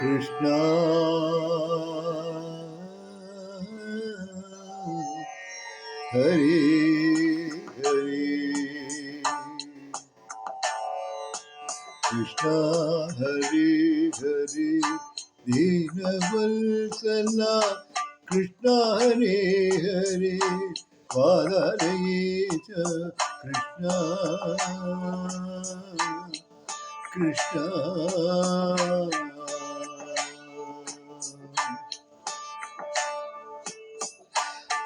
കൃഷ്ണ. ഹരി ഹരി. കൃഷ്ണ ഹരി ഹരി ദീനവത്സല. കൃഷ്ണ ഹരി ഹരി പാദരയീച്ച കൃഷ്ണ. കൃഷ്ണ.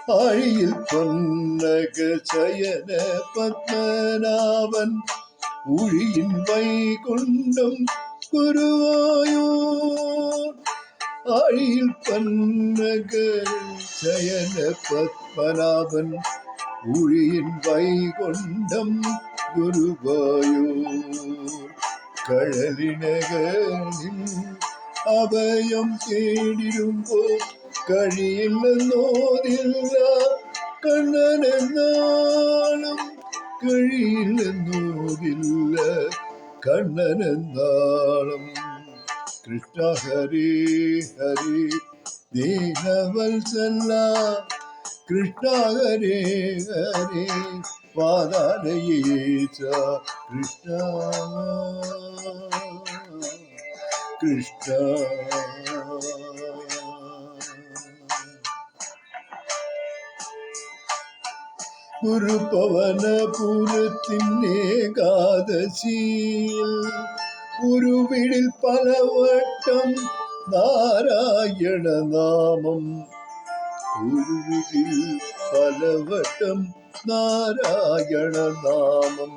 ஆழியில் பொன்னக சயன பத்மநாபன் ஊழியின் வைகுண்டம் குருவாயூர். ஆழியில் பன்னக சயன பத்மநாபன் ஊழியின் வைகுண்டம் குருவாயூர். கடலினகரின் அபயம் தேடிடும் போது കഴിയില്ലെന്നോതില്ല കണ്ണനെന്നാളും കഴിയില്ലെന്നോതില്ല കണ്ണനെന്നാളും കൃഷ്ണ ഹരി ഹരി ദീനവത്സല. കൃഷ്ണ ഹരി ഹരി പാതാലയേച്ച കൃഷ്ണ. കൃഷ്ണ. ഗുരുപവനപുരത്തിനേകാദശിയിൽ ഗുരുവിടിൽ പലവട്ടം നാരായണ നാമം ഗുരുവിടിൽ പലവട്ടം നാരായണ നാമം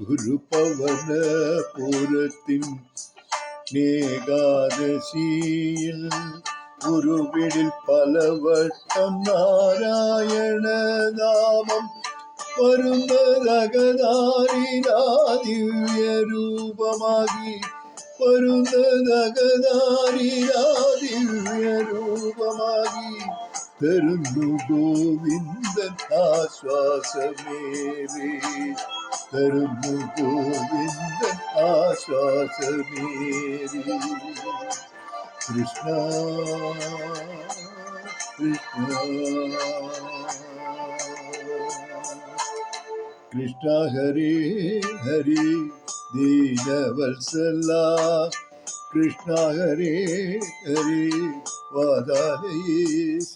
ഗുരുപവനപുരത്തിൻ ഏകാദശിയിൽ ഗുരുവിടിൽ പലവട്ടം നാരായണ നാമം വരുന്നതകതാരിരാദിവ്യ രൂപമാകി വരുന്നതകതാരിരാദിവ്യ രൂപമാകി തരുന്നു ഗോവിന്ദൻ ആശ്വാസമേവി. തരുന്നു ഗോവിന്ദൻ ആശ്വാസമേവേ. കൃഷ്ണ കൃഷ്ണ കൃഷ്ണ ഹരി ഹരി ദീനവത്സല കൃഷ്ണ ഹരി ഹരി വാദാലീശ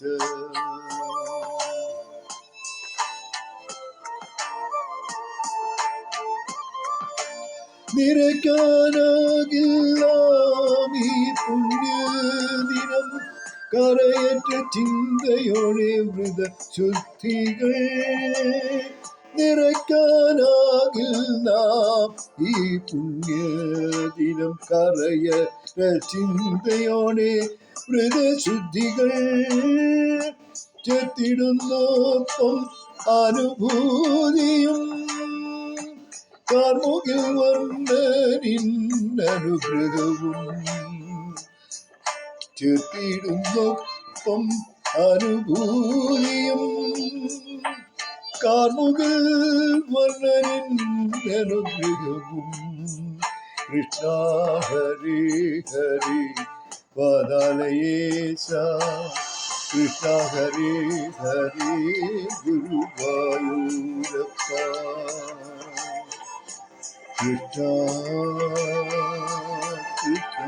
നിറയ്ക്കാനാകില്ല ഈ പുണ്യദിനം കരയറ്റ ചിന്തയോടെ വ്രത ശുദ്ധികൾ നിറയ്ക്കാനാകില്ല. ഈ പുണ്യദിനം കരയറ്റ ചിന്തയോടെ വ്രതശുദ്ധികൾ ചെത്തിടുന്നോപ്പം അനുഭൂതിയും. കാർമുകിൽ വർണനിന്നനുഗ്രഹവും ചേർത്തിടുന്നൊപ്പം അനുഭൂതിയും. കാർമുകൾ വർണനുഗ്രഹവും കൃഷ്ണ ഹരി ഹരി പാദാലയേശ കൃഷ്ണ ഹരി ഹരി ഗുരുവായൂരപ്പ. കൃഷ്ണ കൃഷ്ണ.